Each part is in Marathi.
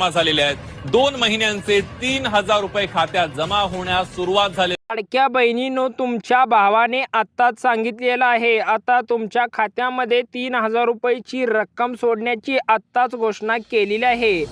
जमा झालेले आहेत. दोन महिन्यांचे तीन हजार रुपये खात्यात जमा होण्यास सुरुवात झाली लाडक्या बहिणीनो तुमच्या भावाने आत्ताच सांगितलेलं आहे. आता तुमच्या खात्यामध्ये तीन हजार रुपयाची रक्कम सोडण्याची आत्ताच घोषणा केलेली आहे.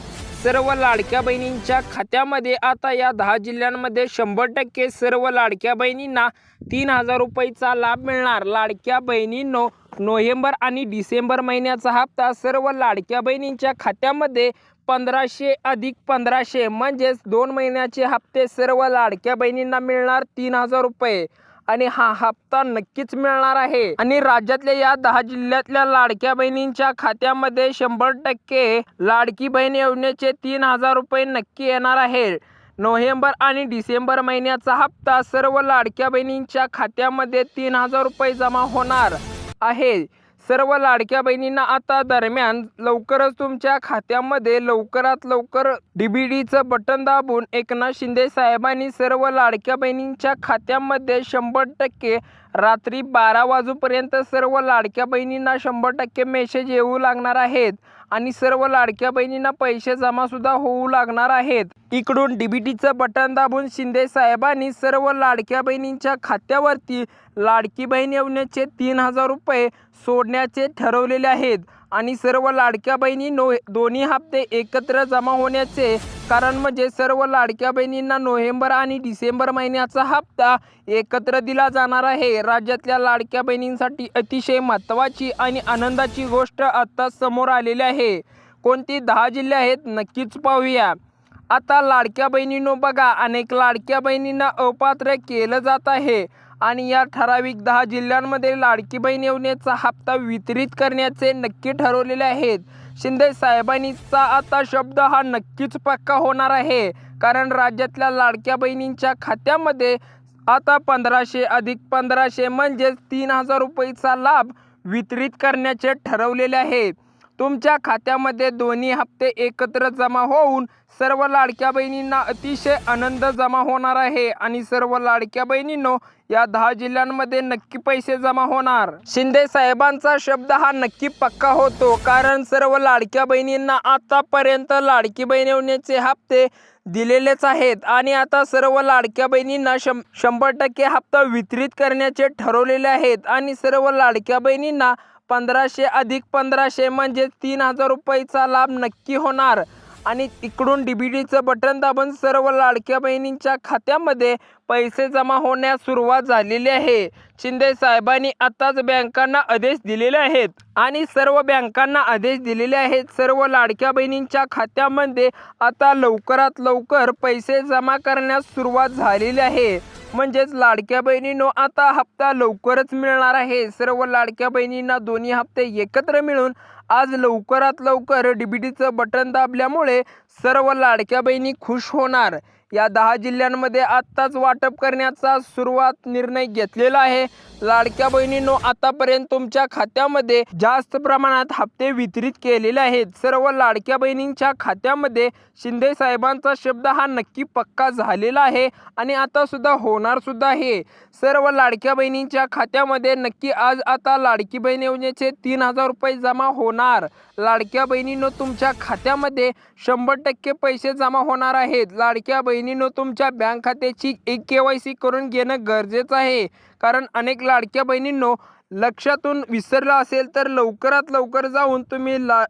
सर्व लाडक्या बहिणींच्या खात्यामध्ये आता या दहा जिल्ह्यांमध्ये शंभर टक्के सर्व लाडक्या बहिणींना तीन हजार रुपयाचा लाभ मिळणार. लाडक्या बहिणींनो नोव्हेंबर आणि डिसेंबर महिन्याचा हप्ता सर्व लाडक्या बहिणींच्या खात्यामध्ये पंधराशे अधिक पंधराशे म्हणजेच दोन महिन्याचे हप्ते सर्व लाडक्या बहिणींना मिळणार तीन हजार रुपये. आणि हा हप्ता नक्कीच मिळणार आहे. आणि राज्यातल्या या दहा जिल्ह्यातल्या लाडक्या बहिणींच्या खात्यामध्ये शंभर टक्के लाडकी बहीण योजनेचे तीन हजार रुपये नक्की येणार आहे. नोव्हेंबर आणि डिसेंबर महिन्याचा हप्ता सर्व लाडक्या बहिणींच्या खात्यामध्ये तीन हजार रुपये जमा होणार आहे. सर्व लाडक्या बहिणींना आता दरम्यान लवकरच तुमच्या खात्यामध्ये लवकरात लवकर डीबीडीचं बटन दाबून एकनाथ शिंदे साहेबांनी सर्व लाडक्या बहिणींच्या खात्यामध्ये शंभर टक्के रात्री बारा वाजूपर्यंत सर्व लाडक्या बहिणींना शंभर टक्के मेसेज येऊ लागणार आहेत. आणि सर्व लाडक्या बहिणींना पैसे जमा सुद्धा होऊ लागणार आहेत. इकडून डीबीटीचं बटन दाबून शिंदे साहेबांनी सर्व लाडक्या बहिणींच्या खात्यावरती लाडकी बहीण योजनेचे तीन हजार रुपये सोडण्याचे ठरवलेले आहेत. आणि सर्व लाडक्या बहिणी नो दोन्ही हप्ते एकत्र जमा होण्याचे कारण म्हणजे सर्व लाडक्या बहिणींना नोव्हेंबर आणि डिसेंबर महिन्याचा हप्ता एकत्र दिला जाणार आहे. राज्यातल्या लाडक्या बहिणींसाठी अतिशय महत्त्वाची आणि आनंदाची गोष्ट आता समोर आलेली आहे. कोणती? दहा जिल्हे आहेत. नक्कीच पाहूया. आता लाडक्या बहिणींनो बघा अनेक लाडक्या बहिणींना अपात्र केलं जात आहे आणि या ठराविक दहा जिल्ह्यांमध्ये लाडकी बहीण योजनेचा हप्ता वितरित करण्याचे नक्की ठरवलेले आहेत. शिंदे साहेबांनीचा आता शब्द हा नक्कीच पक्का होणार आहे. कारण राज्यातल्या लाडक्या बहिणींच्या खात्यामध्ये आता पंधराशे अधिक पंधराशे म्हणजेच तीन हजार रुपयेचा लाभ वितरित करण्याचे ठरवलेले आहे. तुमच्या खात्यामध्ये दोन्ही हप्ते एकत्र जमा होऊन सर्व लाडक्या बहिणींना अतिशय आनंद जमा होणार आहे आणि सर्व लाडक्या बहिणींनो या दहा जिल्ह्यांमध्ये नक्की पैसे जमा होणार. शिंदे साहेबांचा शब्द हा नक्की पक्का होतो कारण सर्व लाडक्या बहिणींना आतापर्यंत लाडकी बहिणीचे हप्ते दिलेलेच आहेत आणि आता सर्व लाडक्या बहिणींना शं शंभर टक्के हप्ता वितरित करण्याचे ठरवलेले आहेत आणि सर्व लाडक्या बहिणींना पंधराशे अधिक पंधराशे म्हणजे तीन हजार रुपयाचा लाभ नक्की होणार. आणि इकडून डी बी डीचं बटन दाबून सर्व लाडक्या बहिणींच्या खात्यामध्ये पैसे जमा होण्यास सुरुवात झालेली आहे. शिंदे साहेबांनी आताच बँकांना आदेश दिलेले आहेत. आणि सर्व बँकांना आदेश दिलेले आहेत. सर्व लाडक्या बहिणींच्या खात्यामध्ये आता लवकरात लवकर पैसे जमा करण्यास सुरुवात झालेली आहे. म्हणजेच लाडक्या बहिणींनो आता हप्ता लवकरच मिळणार आहे. सर्व लाडक्या बहिणींना दोन्ही हप्ते एकत्र मिळून आज लवकरात लवकर डीबीटीचं बटन दाबल्यामुळे सर्व लाडक्या बहिणी खुश होणार. या दहा जिल्ह्यांमध्ये आत्ताच वाटप करण्याचा सुरुवात निर्णय घेतलेला आहे. लाडक्या बहिणींनो आतापर्यंत तुमच्या खात्यामध्ये जास्त प्रमाणात हप्ते वितरित केलेले आहेत. सर्व लाडक्या बहिणींच्या खात्यामध्ये शिंदे साहेबांचा शब्द हा नक्की पक्का झालेला आहे आणि आता सुद्धा होणार सुद्धा आहे. सर्व लाडक्या बहिणींच्या खात्यामध्ये नक्की आज आता लाडकी बहीण योजनेचे तीन हजार रुपये जमा होणार. लाडक्या बहिणींनो तुमच्या खात्यामध्ये शंभर टक्के पैसे जमा होणार आहेत. लाडक्या बहिणी बहिणींनो तुमच्या बँक खात्याची एक के वाय सी करून घेणं गरजेचं आहे. कारण अनेक लाडक्या बहिणींनो लक्षातून विसरलं असेल तर लवकरात लवकर जाऊन तुम्ही ला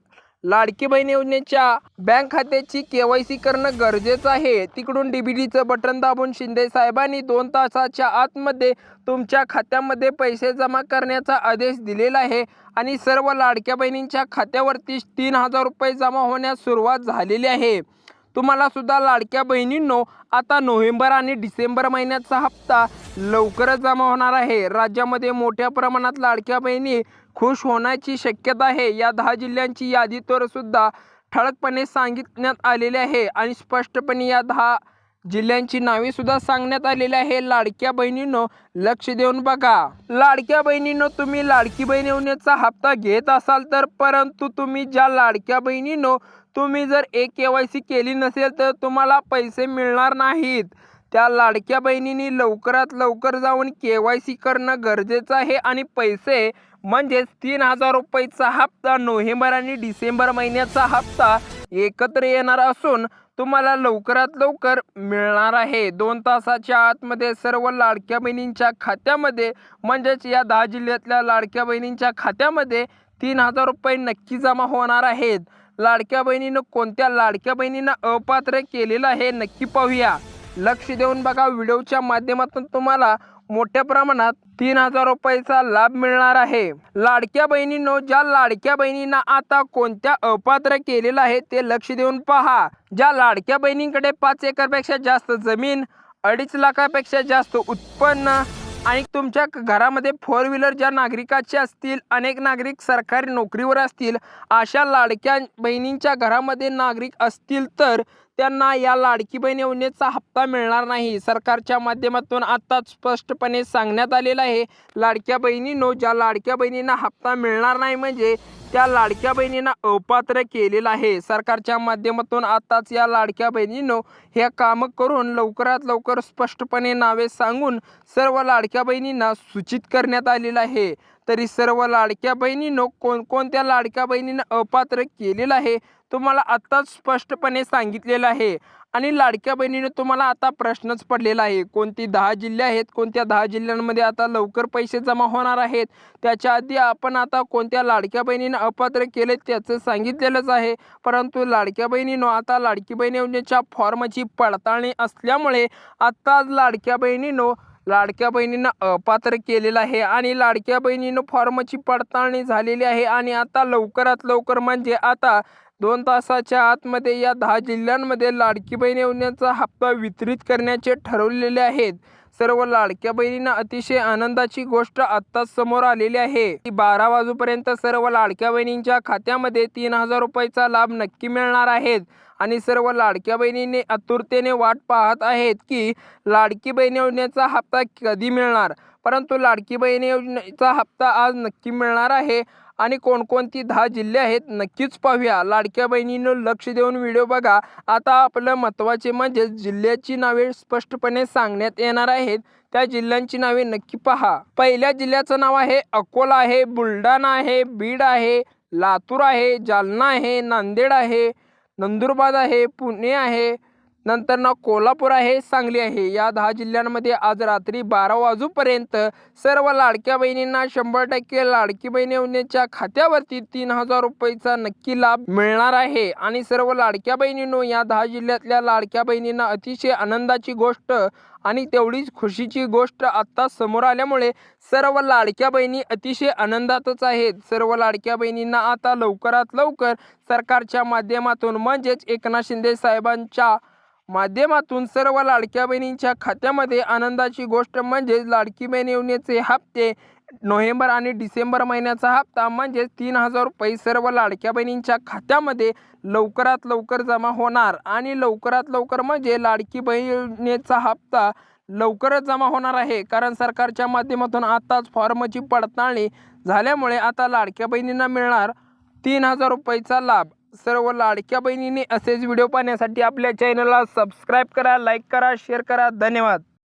लाडकी बहीण योजनेच्या बँक खात्याची के वाय सी करणं गरजेचं आहे. तिकडून डी बी डीचं बटन दाबून शिंदे साहेबांनी दोन तासाच्या आतमध्ये तुमच्या खात्यामध्ये पैसे जमा करण्याचा आदेश दिलेला आहे आणि सर्व लाडक्या बहिणींच्या खात्यावरती तीन हजार रुपये जमा होण्यास सुरुवात झालेली आहे. तुम्हाला सुद्धा लाडक्या बहिणींनो आता नोव्हेंबर आणि डिसेंबर महिन्याचा हप्ता लवकरच जमा होणार आहे. राज्यामध्ये मोठ्या प्रमाणात लाडक्या बहिणी खुश होण्याची शक्यता आहे. या दहा जिल्ह्यांची यादी तर सुद्धा ठळकपणे सांगितण्यात आलेली आहे आणि स्पष्टपणे या दहा जिल्ह्यांची नावे सुद्धा सांगण्यात आलेली आहे. लाडक्या बहिणींनो लक्ष देऊन बघा. लाडक्या बहिणींनो तुम्ही लाडकी बहीण हप्ता घेत असाल तर परंतु तुम्ही ज्या लाडक्या बहिणींनो तुम्ही जर एक के वाय सी केली नसेल तर तुम्हाला पैसे मिळणार नाहीत. त्या लाडक्या बहिणींनी लवकरात लवकर जाऊन के वाय सी करणं गरजेचं आहे आणि पैसे म्हणजेच तीन हजार रुपयेचा हप्ता नोव्हेंबर आणि डिसेंबर महिन्याचा हप्ता एकत्र येणार असून तुम्हाला लवकरात लवकर मिळणार आहे. दोन तासाच्या आतमध्ये सर्व लाडक्या बहिणींच्या खात्यामध्ये म्हणजेच या दहा जिल्ह्यातल्या लाडक्या बहिणींच्या खात्यामध्ये तीन हजार रुपये नक्की जमा होणार आहेत. लाडक्या बहिणीनं कोणत्या लाडक्या बहिणींना अपात्र केलेलं आहे नक्की पाहूया. लक्ष देऊन बघा व्हिडिओच्या माध्यमातून तुम्हाला मोठ्या प्रमाणात तीन हजार रुपयाचा लाभ मिळणार आहे. लाडक्या बहिणींनो ज्या लाडक्या बहिणींना आता कोणत्या अपात्र केलेलं आहे ते लक्ष देऊन पहा. ज्या लाडक्या बहिणींकडे पाच एकरपेक्षा जास्त जमीन अडीच लाखापेक्षा जास्त उत्पन्न आणि तुमच्या घरामध्ये फोर व्हीलर ज्या नागरिकाचे असतील अनेक नागरिक सरकारी नोकरीवर असतील अशा लाडक्या बहिणींच्या घरामध्ये नागरिक असतील तर त्यांना या लाडकी बहीण योजनेचा हप्ता मिळणार नाही. सरकारच्या माध्यमातून आत्ताच स्पष्टपणे सांगण्यात आलेलं आहे लाडक्या बहिणींनो ज्या लाडक्या बहिणींना हप्ता मिळणार नाही म्हणजे त्या लाडक्या बहिणींना अपात्र केलेलं आहे. सरकारच्या माध्यमातून आताच या लाडक्या बहिणींनो हे कामं करून लवकरात लवकर स्पष्टपणे नावे सांगून सर्व लाडक्या बहिणींना सूचित करण्यात आलेलं आहे. तरी सर्व लाडक्या बहिणींनो कोणकोणत्या लाडक्या बहिणींना अपात्र केलेलं आहे तुम्हाला आत्ताच स्पष्टपणे सांगितलेलं आहे. आणि लाडक्या बहिणीनं तुम्हाला आता प्रश्नच पडलेला आहे. कोणती दहा जिल्हे आहेत कोणत्या दहा जिल्ह्यांमध्ये आता लवकर पैसे जमा होणार आहेत त्याच्या आधी आपण आता कोणत्या लाडक्या बहिणीनं अपात्र केले त्याचं सांगितलेलंच आहे. परंतु लाडक्या बहिणीनं आता लाडकी बहीण योजनेच्या फॉर्मची पडताळणी असल्यामुळे आत्ताच लाडक्या बहिणीनं लाडक्या बहिणींना अपात्र केलेलं आहे आणि लाडक्या बहिणीनं फॉर्मची पडताळणी झालेली आहे आणि आता लवकरात लवकर म्हणजे आता दोन तासाच्या आतमध्ये या दहा जिल्ह्यांमध्ये लाडकी बहीण योजनेचा हप्ता वितरित करण्याचे ठरवलेले आहेत. सर्व लाडक्या बहिणींना अतिशय आनंदाची गोष्ट आत्ताच समोर आलेली आहे. की बारा वाजूपर्यंत सर्व लाडक्या बहिणींच्या खात्यामध्ये तीन हजार रुपयाचा लाभ नक्की मिळणार आहेत. आणि सर्व लाडक्या बहिणींनी आतुरतेने वाट पाहत आहेत की लाडकी बहीण योजनेचा हप्ता कधी मिळणार? परंतु लाडकी बहीण योजनेचा हप्ता आज नक्की मिळणार आहे. आणि कोणकोणती दहा जिल्हे आहेत नक्कीच पाहूया. लाडक्या बहिणीनं लक्ष देऊन व्हिडिओ बघा. आता आपलं महत्त्वाचे म्हणजे जिल्ह्याची नावे स्पष्टपणे सांगण्यात येणार आहेत. त्या जिल्ह्यांची नावे नक्की पहा. पहिल्या जिल्ह्याचं नाव आहे अकोला आहे बुलढाणा आहे बीड आहे लातूर आहे जालना आहे नांदेड आहे नंदुरबार आहे पुणे आहे नंतर ना कोल्हापूर आहे सांगली आहे. या दहा जिल्ह्यांमध्ये आज रात्री बारा वाजूपर्यंत सर्व लाडक्या बहिणींना शंभर टक्के लाडकी बहिणी योजनेच्या खात्यावरती तीन हजार रुपयेचा नक्की लाभ मिळणार आहे. आणि सर्व लाडक्या बहिणींनो या दहा जिल्ह्यातल्या लाडक्या बहिणींना अतिशय आनंदाची गोष्ट आणि तेवढीच खुशीची गोष्ट आत्ता समोर आल्यामुळे सर्व लाडक्या बहिणी अतिशय आनंदातच आहेत. सर्व लाडक्या बहिणींना आता लवकरात लवकर सरकारच्या माध्यमातून म्हणजेच एकनाथ शिंदे साहेबांच्या माध्यमातून सर्व लाडक्या बहिणींच्या खात्यामध्ये आनंदाची गोष्ट म्हणजेच लाडकी बहीण योजनेचे हप्ते नोव्हेंबर आणि डिसेंबर महिन्याचा हप्ता म्हणजेच तीन हजार रुपये सर्व लाडक्या बहिणींच्या खात्यामध्ये लवकरात लवकर जमा होणार. आणि लवकरात लवकर म्हणजे लाडकी बहीण योजनेचा हप्ता लवकरच जमा होणार आहे. कारण सरकारच्या माध्यमातून आताच फॉर्मची पडताळणी झाल्यामुळे आता लाडक्या बहिणींना मिळणार तीन हजार रुपयाचा लाभ. सर्व लाडक्या बहिणींनी असेच व्हिडिओ पाहण्यासाठी आपल्या चॅनलला सबस्क्राईब करा लाईक करा शेअर करा. धन्यवाद.